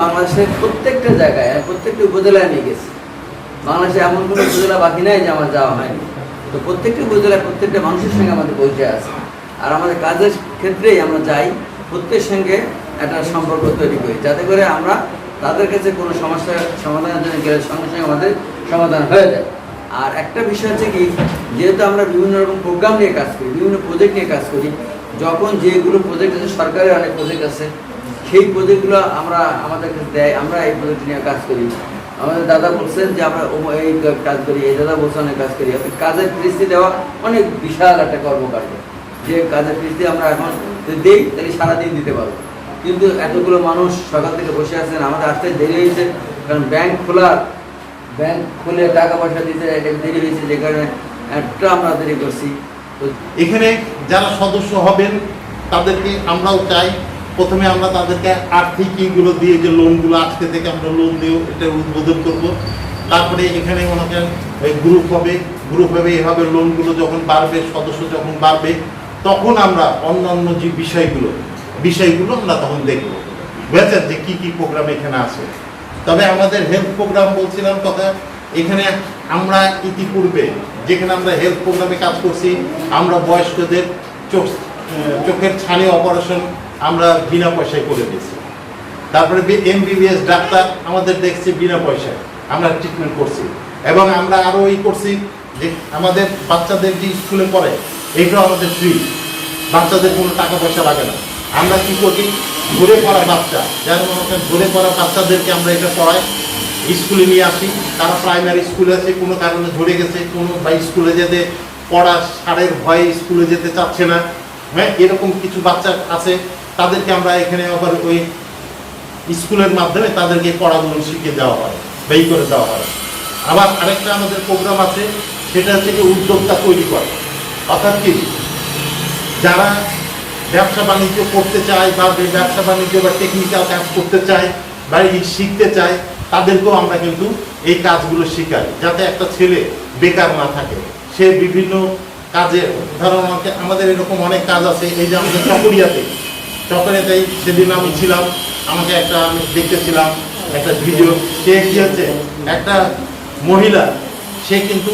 বাংলাদেশের প্রত্যেকটা জায়গায় প্রত্যেকটা উপজেলায় নিয়ে গেছি। বাংলাদেশে এমন কোনো উপজেলা বাকি নাই যে আমার যাওয়া হয়নি। তো প্রত্যেকটা উপজেলায় প্রত্যেকটা মানুষের সঙ্গে আমাদের পরিচয় আছে। আর আমাদের কাজের ক্ষেত্রেই আমরা যাই, প্রত্যেকের সঙ্গে একটা সম্পর্ক তৈরি করি, যাতে করে আমরা তাদের কাছে কোনো সমস্যা, সমাধানের জন্য গেলে সঙ্গে সঙ্গে আমাদের সমাধান হয়ে যায়। আর একটা বিষয় হচ্ছে কি, যেহেতু আমরা বিভিন্ন রকম প্রোগ্রাম নিয়ে কাজ করি, বিভিন্ন প্রজেক্ট নিয়ে কাজ করি, যখন যেগুলো প্রজেক্ট আছে, সরকারের অনেক প্রজেক্ট আছে সেই প্রজেক্টগুলো আমরা আমাদের কাছে দেয়, আমরা এই প্রজেক্ট নিয়ে কাজ করি। আমাদের দাদা বলছেন যে, আমরা এই কাজ করি, এই দাদা বলছেন কাজ করি। কাজের ফিরিস্তি দেওয়া অনেক বিশাল একটা কর্মকাণ্ড। যে কাজের ফিরিস্তি আমরা এখন দেই, তাহলে সারাদিন দিতে পারব। কিন্তু এতগুলো মানুষ সকাল থেকে বসে আছেন, আমাদের আসতে দেরি হয়েছে। কারণ ব্যাংক খোলা, ব্যাংক খুলে টাকা পয়সা দিতে দেরি হয়েছে, যে কারণে একটা আমরা দেরি করছি। এখানে যারা সদস্য হবেন, তাদেরকে আমরাও চাই প্রথমে আমরা তাদেরকে আর্থিক ইগুলো দিয়ে যে লোনগুলো আজকে থেকে আমরা লোন দিয়ে এটা উদ্বোধন করব। তারপরে এখানে ওনাকে গ্রুপ হবে। গ্রুপ হবে, এভাবে লোনগুলো যখন বাড়বে, সদস্য যখন বাড়বে, তখন আমরা অন্যান্য যে বিষয়গুলো বিষয়গুলো আমরা তখন দেখব। বুঝেছেন যে কী কী প্রোগ্রাম এখানে আছে? তবে আমাদের হেলথ প্রোগ্রাম বলছিলাম কথা, এখানে আমরা ইতিপূর্বে যেখানে আমরা হেলথ প্রোগ্রামে কাজ করছি, আমরা বয়স্কদের চোখ, চোখের ছানি অপারেশন আমরা বিনা পয়সায় করে দিয়েছি। তারপরে এমবিবিএস ডাক্তার আমাদের দেখছি বিনা পয়সায়। আমরা ট্রিটমেন্ট করছি। এবং আমরা আরও এই করছি যে আমাদের বাচ্চাদের যে স্কুলে পড়ে, এইটাও আমাদের ফ্রি বাচ্চাদের কোনো টাকা পয়সা লাগে না। আমরা কি করি ঘুরে পড়া বাচ্চা। যার মনে ঘুরে পড়া বাচ্চাদেরকে আমরা এটা পড়াই। স্কুলে নিয়ে আসি। তারা প্রাইমারি স্কুলে আছে, কোনো কারণে ঝরে গেছে, কোনো বা স্কুলে যেতে পড়া সারের ভয়ে স্কুলে যেতে চাচ্ছে না। হ্যাঁ এরকম কিছু বাচ্চা আছে। তাদেরকে আমরা এখানে আবার ওই স্কুলের মাধ্যমে তাদেরকে পড়াগুলো শিখিয়ে দেওয়া হয়, ব্যয় করে দেওয়া হয়। আবার আরেকটা আমাদের প্রোগ্রাম আছে, সেটা হচ্ছে কি উদ্যোক্তা তৈরি করা। অর্থাৎ কি? যারা ব্যবসা বাণিজ্য করতে চায় বা ব্যবসা বাণিজ্য বা টেকনিক্যাল কাজ করতে চায় বা শিখতে চায়, তাদেরকেও আমরা কিন্তু এই কাজগুলো শেখাই, যাতে একটা ছেলে বেকার না থাকে। সে বিভিন্ন কাজে ধরো আমাদের এরকম অনেক কাজ আছে, এই যে আমাদের চকরিয়াতে। চকরিয়াতেই সেদিন আমি ছিলাম, আমাকে একটা আমি দেখতেছিলাম, একটা ভিডিও সে কি হচ্ছে? একটা মহিলা, সে কিন্তু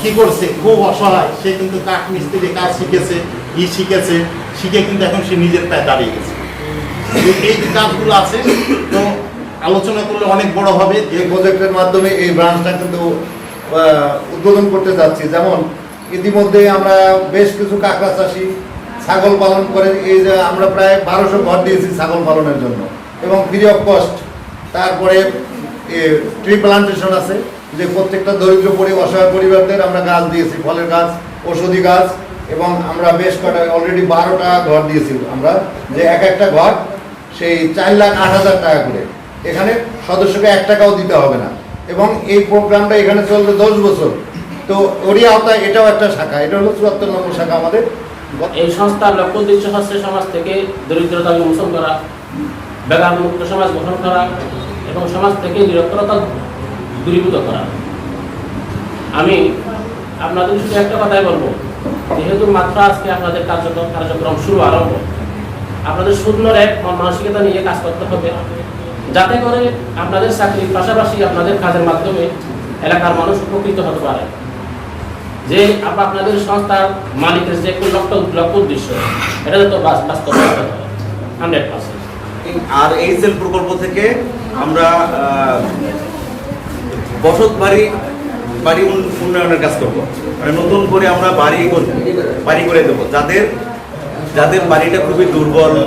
কি করছে? খুব অসহায়। সে কিন্তু কাঠ মিস্ত্রি কাজ শিখেছে, ই শিখেছে, শিখে কিন্তু এখন সে নিজের পায়ে দাঁড়িয়ে গেছে। এই যে কাজগুলো আছে, তো আলোচনা করলে অনেক বড় হবে। যে প্রজেক্টের মাধ্যমে এই ব্রাঞ্চটা কিন্তু উদ্বোধন করতে যাচ্ছি। যেমন, ইতিমধ্যে আমরা বেশ কিছু কাঁকড়া চাষি ছাগল পালন করে, এই যে আমরা প্রায় বারোশো ঘর দিয়েছি ছাগল পালনের জন্য। এবং ফ্রি অফ কস্ট তারপরে ট্রি প্লান্টেশন আছে, যে প্রত্যেকটা দরিদ্র পরি, অসহায় পরিবারদের আমরা গাছ দিয়েছি, ফলের গাছ, ঔষধি গাছ, এবং আমরা বেশ কটা অলরেডি বারোটা ঘর দিয়েছি আমরা, যে এক একটা ঘর সেই চার লাখ আট হাজার টাকা করে। এখানে সদস্যকে এক টাকাও দিতে হবে না। এবং এই প্রোগ্রামটা এখানে চলবে দশ বছর। তো ওরই আওতায় এটাও একটা শাখা, এটা হলো চুয়াত্তর নম্বর শাখা আমাদের। এই সংস্থার লক্ষ্য উদ্দেশ্য হচ্ছে সমাজ থেকে দরিদ্রতা বিমোচন করা বেকার মুক্ত সমাজ গঠন করা এবং সমাজ থেকে নিরক্ষরতা দূরীভূত করা। আমি আপনাদের শুধু একটা কথাই বলব, যেহেতু মাত্র আজকে আপনাদের কার্যক্রম কার্যক্রম শুরু আরম্ভ, আপনাদের সুন্দর এক মন মানসিকতা নিয়ে কাজ করতে হবে। যাতে করে আপনাদের চাকরির পাশাপাশি আপনাদের কাজের মাধ্যমে এলাকার মানুষ উপকৃত হতে পারে। যে আপ- আপনাদের সংস্থার মালিকের যে লক্ষ্য লক্ষ্য উদ্দেশ্য এটা তো বাস্তবায়িত হয়। Hundred percent. আর এই সেল প্রকল্প থেকে আমরা বসত বাড়ি বাড়ি উন্নয়নের কাজ করব। মানে নতুন করে আমরা বাড়ি বাড়ি করে দেবো। যাদের যাদের বাড়িটা খুবই দুর্বল,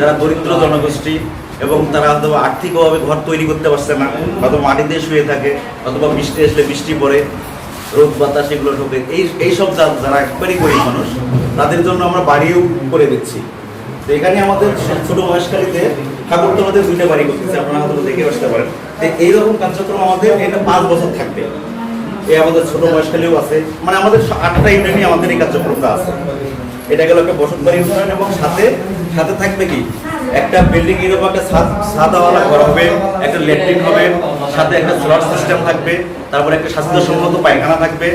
যারা দরিদ্র জনগোষ্ঠী এবং তারা হয়তো আর্থিকভাবে ঘর তৈরি করতে পারছে না হয়তো মাটিতে শুয়ে থাকে, অথবা বৃষ্টি আসলে বৃষ্টি পড়ে রোদ বাতাস এগুলো ঢোকে। এই এইসব যারা একবারই গরিব মানুষ, তাদের জন্য আমরা বাড়িও করে দিচ্ছি। তো এখানে আমাদের ছোট মহেশখালীতে ঠাকুরতলাতে দুইটা বাড়ি করতেছে, আপনারা হয়তো দেখে আসতে পারেন। তো এইরকম কার্যক্রম আমাদের এটা পাঁচ বছর থাকবে। এই আমাদের ছোট মহেশখালীও আছে। মানে আমাদের আটটা ইউনিয়নই আমাদের এই কার্যক্রমটা আছে। এটা গেল একটা বসত বাড়ি উন্নয়ন এবং সাথে সাথে থাকবে কি? একটা বিল্ডিং এরকম একটা ছাদাওয়ালা ঘর হবে, একটা ল্যাট্রিন হবে, সাথে একটা সোলার সিস্টেম থাকবে। তারপরে একটা স্বাস্থ্যসম্মত পায়খানা থাকবে,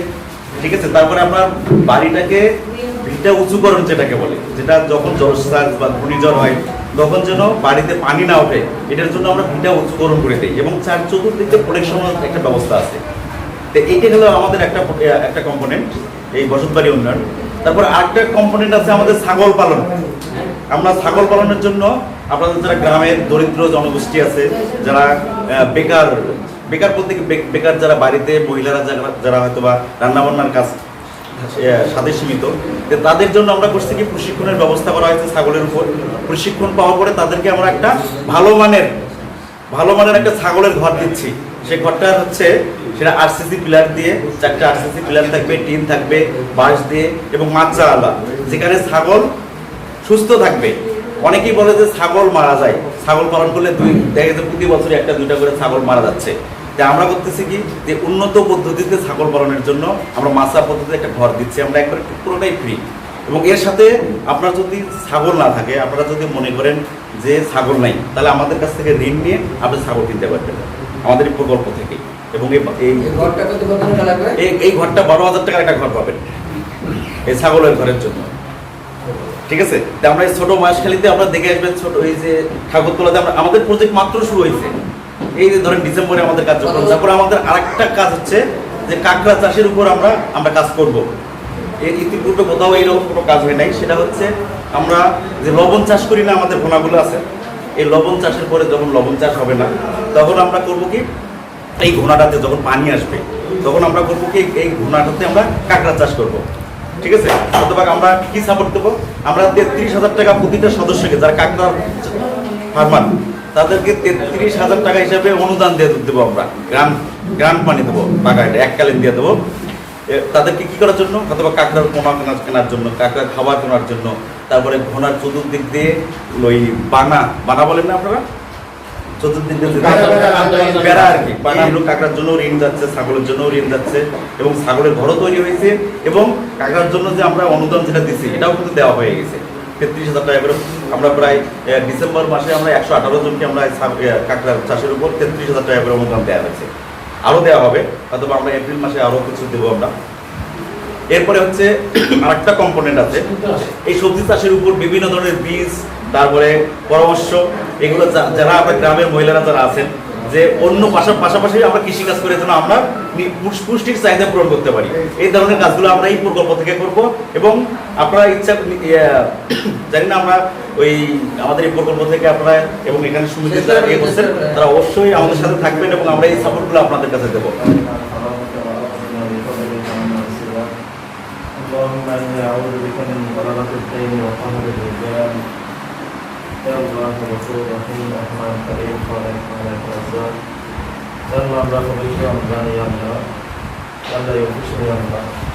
ঠিক আছে? তারপরে আমরা বাড়িটাকে ভিটা উঁচুকরণ যেটাকে বলে, যেটা যখন জলসাজ বা ঘূর্ণিঝড় হয়, তখন যেন বাড়িতে পানি না ওঠে, এটার জন্য আমরা ভিটা উচ্চকরণ করে দিই এবং চার চতুর্দিকে প্রোটেকশন একটা ব্যবস্থা আছে। তো এইটা হলো আমাদের একটা একটা কম্পোনেন্ট এই বসতবাড়ি উন্নয়ন। তারপর আরেকটা কম্পোনেন্ট আছে আমাদের ছাগল পালন। আমরা ছাগল পালনের জন্য আপনাদের যারা গ্রামের দরিদ্র জনগোষ্ঠী আছে, যারা বেকার বেকার বলতে কি বেকার যারা বাড়িতে, মহিলারা যারা যারা হয়তো বা রান্নাবান্নার কাজ সাথে সীমিত তাদের জন্য আমরা করছি কি প্রশিক্ষণের ব্যবস্থা করা হয়েছে ছাগলের উপর। প্রশিক্ষণ পাওয়ার পরে তাদেরকে আমরা একটা ভালো মানের ভালো মানের একটা ছাগলের ঘর দিচ্ছি। সেই ঘরটা হচ্ছে, সেটা আরসিসি পিলার দিয়ে, চারটে আরসিসি পিলার থাকবে, টিন থাকবে, বাঁশ দিয়ে এবং মাচা আলা। যেখানে ছাগল সুস্থ থাকবে। অনেকেই বলে যে ছাগল মারা যায়। ছাগল পালন করলে দুই, দেখা যাচ্ছে প্রতি বছরই একটা, দুইটা করে ছাগল মারা যাচ্ছে। তাই আমরা করতেছি কি? যে উন্নত পদ্ধতিতে ছাগল পালনের জন্য আমরা মাছা পদ্ধতিতে একটা ঘর দিচ্ছি। আমরা একবার পুরোটাই ফ্রি এবং এর সাথে আপনার যদি ছাগল না থাকে আপনারা যদি মনে করেন যে ছাগল নাই তাহলে আমাদের কাছ থেকে ঋণ নিয়ে আপনি ছাগল কিনতে পারবেন। আমাদের এই প্রকল্প থেকে এবং এই ঘরটা বারো হাজার টাকার একটা ঘর পাবেন। এই ছাগলের ঘরের জন্য। ঠিক আছে? তা আমরা এই ছোট মহেশখালীতে আমরা দেখে আসবেন ছোট এই যে ঠাকুরতলাতে আমরা আমাদের প্রজেক্ট মাত্র শুরু হয়েছে। এই যে ধরেন ডিসেম্বরে আমাদের কার্যক্রম, তারপরে আমাদের আরেকটা কাজ হচ্ছে যে কাঁকড়া চাষের উপর আমরা আমরা কাজ করব। এর ইতিপূর্বে কোথাও এইরকম কোনো কাজ হয় নাই। সেটা হচ্ছে আমরা যে লবণ চাষ করি না, আমাদের ভোনাগুলো আছে। এই লবণ চাষের পরে যখন লবণ চাষ হবে না, তখন আমরা করব কি? এই ঘোড়াটাতে যখন পানি আসবে, তখন আমরা করব কি? এই ঘোড়াটাতে আমরা কাঁকড়া চাষ করব। ঠিক আছে? অথবা আমরা কি সাপোর্ট দেবো? আমরা তেত্রিশ হাজার টাকা প্রতিটা সদস্যকে, যারা কাঁকড়া ফার্মার তাদেরকে তেত্রিশ হাজার টাকা হিসাবে অনুদান দিয়ে দেবো আমরা। গ্রান্ট গ্রান্ট মানি দেবো টাকা এটা এককালীন দিয়ে দেবো। তাদেরকে কি করার জন্য? অথবা কাঁকড়ার পোনা কেনার কেনার জন্য কাঁকড়ার খাবার কেনার জন্য। তারপরে ঘোড়ার চতুর্দিক দিয়ে ওই বানা বানা বলেন না আপনারা? চতুর্দিক দিয়ে বেড়া আর কি পানি হলো কাঁকড়ার জন্য ঋণ যাচ্ছে ছাগলের জন্য ঋণ যাচ্ছে এবং ছাগলের ঘরও তৈরি হয়েছে এবং কাঁকড়ার জন্য যে আমরা অনুদান যেটা দিচ্ছি এটাও কিন্তু দেওয়া হয়ে গেছে। তেত্রিশ হাজার টাকা করে আমরা প্রায় ডিসেম্বর মাসে আমরা একশো আঠারো জনকে আমরা কাঁকড়ার চাষের উপর তেত্রিশ হাজার টাকা করে অনুদান দেওয়া হয়েছে। আরও দেওয়া হবে, অথবা আমরা এপ্রিল মাসে আরও কিছু দেবো আমরা। এরপরে হচ্ছে আরেকটা কম্পোনেন্ট আছে। এই সবজি চাষের উপর বিভিন্ন ধরনের বীজ, তারপরে পরামর্শ, এগুলো যারা আমরা গ্রামের মহিলারা যারা আছেন যে অন্য পাশা- পাশাপাশি আমরা কৃষিকাজ করে যেন আমরা নি- পুষ- পুষ্টির চাহিদা পূরণ করতে পারি এই ধরনের কাজগুলো আমরা এই প্রকল্প থেকে করব এবং আপনারা ইচ্ছা ইয়ে, জানি না আমরা ওই আমাদের এই প্রকল্প থেকে আপনারা এবং এখানে সুবিধা যারা ইয়ে করছেন তারা অবশ্যই আমাদের সাথে থাকবেন এবং আমরা এই সাপোর্টগুলো আপনাদের কাছে দেবো اللهم اني اعوذ بك من ضلالة الدين وقهر الرجال يا الله غفور رحيم رحمن كريم خالق مالك رزاق يا الله رحمك يا الله يا الله يا الله يغفر يا الله